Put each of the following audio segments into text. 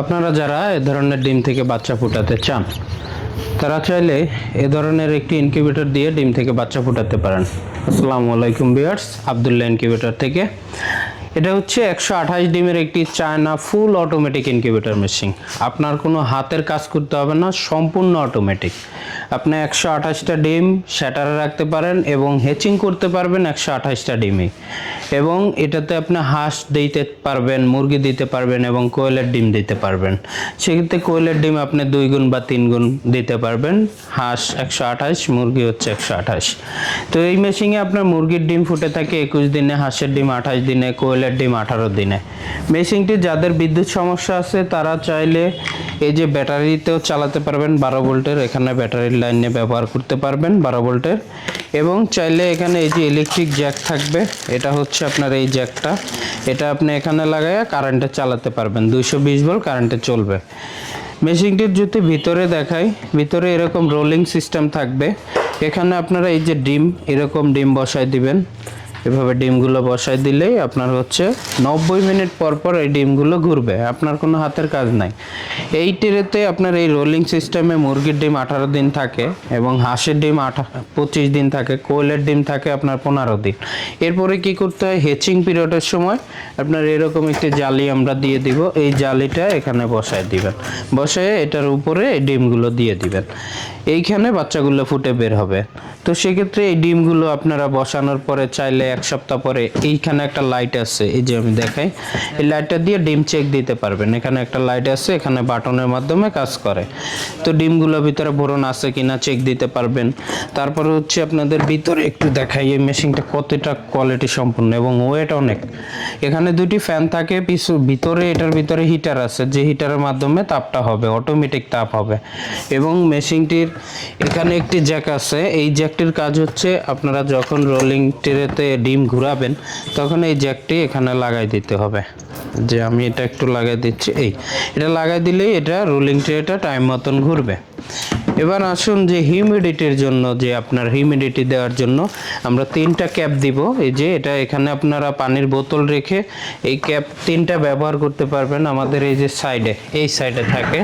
আপনারা যারা এ ধরনের ডিম থেকে বাচ্চা ফোটাতে চান, তারা চাইলে এ ধরনের একটি ইনকিউবেটর দিয়ে ডিম থেকে বাচ্চা ফোটাতে পারেন। আসসালামু আলাইকুম বিয়ার্স আবদুল্লাহ ইনকিউবেটর থেকে। এটা হচ্ছে একশো আঠাশ ডিমের একটি China full automatic incubator machine আপনার কোনো হাতের কাজ করতে হবে না, সম্পূর্ণ অটোমেটিক আপনি একশো আঠাশটা ডিম শ্যাটারে রাখতে পারেন এবং হেচিং করতে পারবেন একশো আঠাশটা ডিমে। এবং এটাতে আপনি হাঁস দিতে পারবেন, মুরগি দিতে পারবেন এবং কোয়েলের ডিম দিতে পারবেন। সেক্ষেত্রে কোয়েলের ডিম আপনি দুই গুণ বা তিন গুণ দিতে পারবেন। হাঁস একশো আঠাশ, মুরগি হচ্ছে একশো আঠাশ। তো এই মেশিনে আপনার মুরগির ডিম ফুটে থাকে একুশ দিনে, হাঁসের ডিম আঠাশ দিনে, কোয়েলের ডিম আঠারো দিনে। মেশিনটি যাদের বিদ্যুৎ সমস্যা আছে, তারা চাইলে এই যে ব্যাটারিতেও চালাতে পারবেন, বারো ভোল্টের এখানে ব্যাটারির লাইনে ব্যবহার করতে পারবেন বারো ভোল্টের। এবং চাইলে এখানে এই যে ইলেকট্রিক জ্যাক থাকবে, এটা হচ্ছে আপনার এই জ্যাকটা এটা আপনি এখানে লাগাইয়া কারেন্টে চালাতে পারবেন, দুইশো বিশ ভোল্ট কারেন্টে চলবে। মেশিনটির যদি ভিতরে দেখাই, ভিতরে এরকম রোলিং সিস্টেম থাকবে। এখানে আপনারা এই যে ডিম, এরকম ডিম বসায় দিবেন। এভাবে ডিমগুলো বসায় দিলেই আপনার হচ্ছে নব্বই মিনিট পর পর এই ডিমগুলো ঘুরবে, আপনার কোনো হাতের কাজ নাই। এই টিরেতে আপনার এই রোলিং সিস্টেমে মুরগির ডিম আঠারো দিন থাকে এবং হাঁসের ডিম আঠা, পঁচিশ দিন থাকে, কোয়েলের ডিম থাকে আপনার পনেরো দিন। এরপরে কি করতে হয়? হেচিং পিরিয়ডের সময় আপনার এরকম একটি জালি আমরা দিয়ে দিব, এই জালিটা এখানে বসায় দিবেন। বসায় এটার উপরে এই ডিমগুলো দিয়ে দিবেন। এইখানে বাচ্চাগুলো ফুটে বের হবে। তো সেক্ষেত্রে এই ডিমগুলো আপনারা বসানোর পরে চাইলে এক সপ্তাহ পরে এইখানে একটা লাইট আছে, এই যে আমি দেখাই, এই লাইটটা দিয়ে ডিম চেক দিতে পারবেন। এখানে একটা লাইট আছে, এখানে বাটনের মাধ্যমে কাজ করে। তো ডিমগুলোর ভিতরে বোরন আছে কিনা চেক দিতে পারবেন। তারপরে হচ্ছে আপনাদের ভিতরে একটু দেখাই, এই মেশিনটা কতটা কোয়ালিটি সম্পূর্ণ এবং ওয়েট অনেক। এখানে দুটি ফ্যান থাকে, পিছু, ভিতরে, এটার ভিতরে হিটার আছে, যে হিটারের মাধ্যমে তাপটা হবে অটোমেটিক তাপ হবে। এবং মেশিনটির এখানে একটি জ্যাক আছে, এই জ্যাকটির কাজ হচ্ছে আপনারা যখন রোলিং ট্রেতে ডিম ঘুরাবেন, তখন এই জ্যাকটি এখানে লাগাই দিতে হবে। যে আমি এটা একটু লাগাই দিচ্ছি, এই। এটা লাগাই দিলেই এটা রোলিং ট্রেটা টাইম মতন ঘুরবে। এবার আসুন যে হিউমিডিটির জন্য, যে আপনার হিউমিডিটি দেওয়ার জন্য, আমরা তিনটা ক্যাপ দিব। এই যে এটা এখানে আপনারা পানির বোতল রেখে এই ক্যাপ তিনটা ব্যবহার করতে পারবেন আমাদের এই যে সাইডে, এই সাইডে থাকে।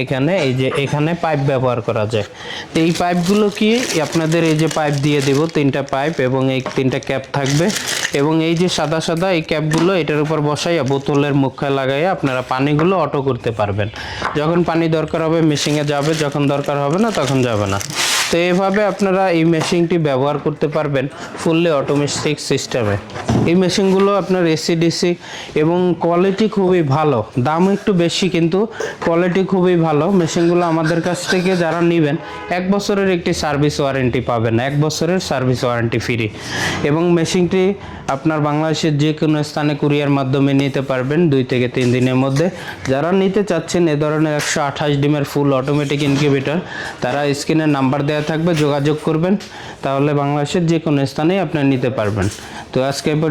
এখানে, এই যে এখানে পাইপ ব্যবহার করা যায়। তো এই পাইপগুলো কি? আপনাদের এই যে পাইপ দিয়ে দেব, তিনটা পাইপ এবং এই তিনটা ক্যাপ থাকবে। এবং এই যে সাদা সাদা এই ক্যাপগুলো এটার উপর বসাইয়া বোতলের মুখে লাগাইয়া আপনারা পানিগুলো অটো করতে পারবেন। যখন পানি দরকার হবে মেশিনে যাবে, যখন দরকার হবে না, তখন যাবে না। তো এইভাবে আপনারা এই মেশিনটি ব্যবহার করতে পারবেন ফুললি অটোমেটিক সিস্টেমে এই মেশিনগুলো আপনার এসি এসিডিসি এবং কোয়ালিটি খুবই ভালো। দাম একটু বেশি কিন্তু কোয়ালিটি খুবই ভালো। মেশিনগুলো আমাদের কাছ থেকে যারা নেবেন, এক বছরের একটি সার্ভিস ওয়ারেন্টি পাবেন, এক বছরের সার্ভিস ওয়ারেন্টি ফ্রি। এবং মেশিনটি আপনার বাংলাদেশের যে কোনো স্থানে কুরিয়ার মাধ্যমে নিতে পারবেন দুই থেকে তিন দিনের মধ্যে। যারা নিতে চাচ্ছেন এ ধরনের একশো আঠাশ ডিমের ফুল অটোমেটিক ইনকিউবেটর তারা স্ক্রিনের নাম্বার দেওয়া থাকবে, যোগাযোগ করবেন, তাহলে বাংলাদেশের যে কোনো স্থানেই আপনি নিতে পারবেন। তো আজকে